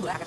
Black.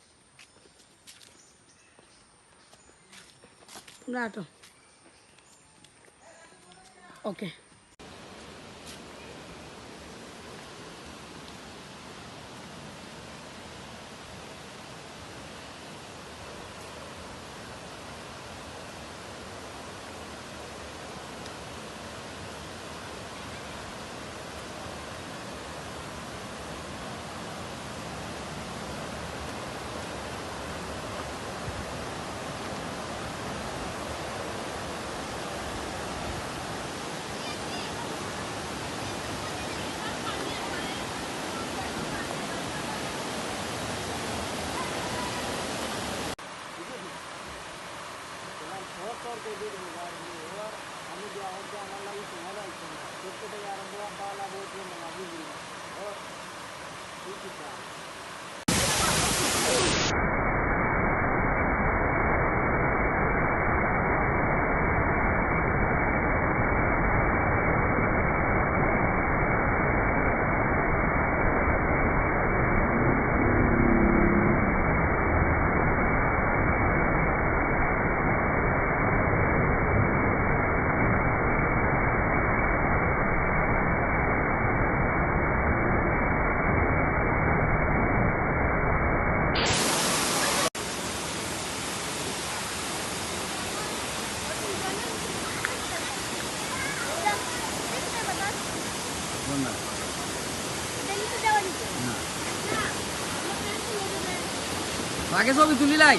ना okay ते देर गुजार हुई है और हमें जो है कि हमारा भी सुनहरा ही सुना है उसको तैयार हुआ बाला बहुत ही मना भी और ठीक है না আগে ছবি তুলি লাই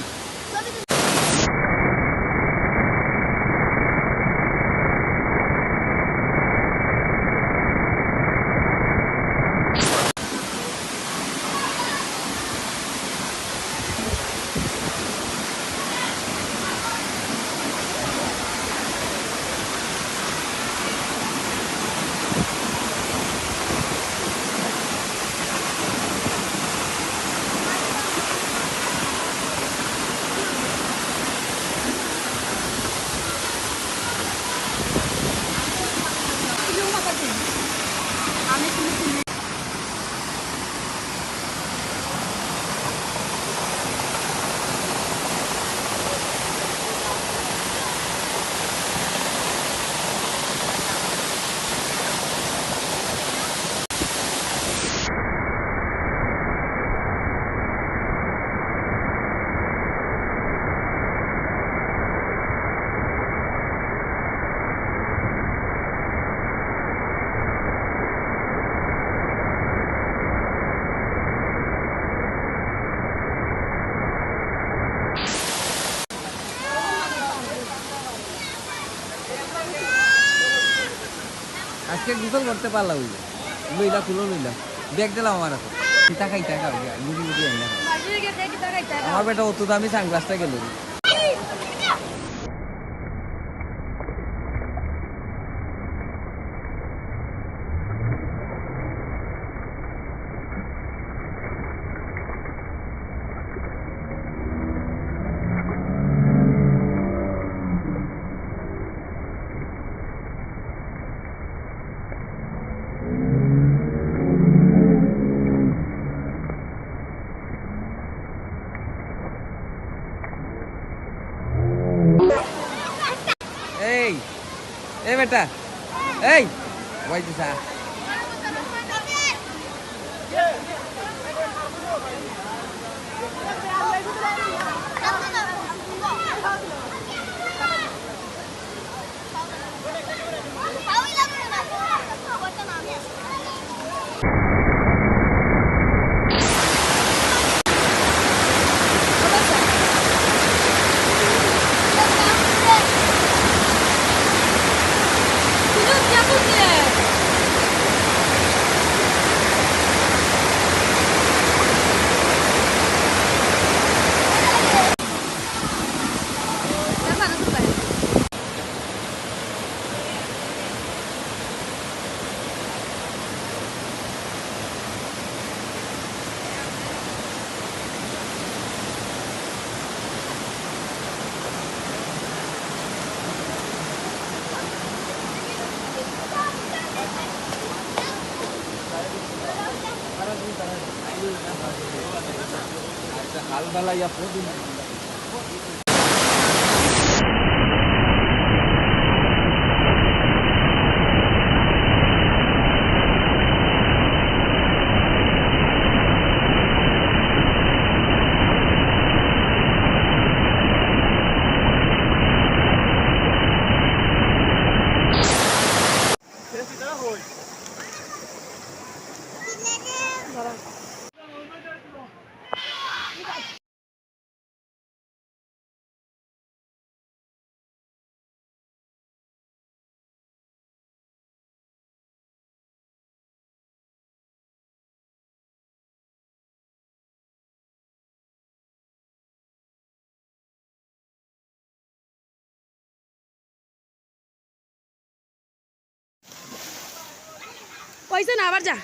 আজকে গোসল করতে পারলাম বুঝলো লইলা খুলো লইলা ব্যাগ দিলাম আমার আছে টাকা ইটা খাও লুকি লুকি আমার বেটা অত দামি সানগ্লাসটা গেল এটা এই ওয়াইতে চা por ya, pues! পয়সা না আবার যা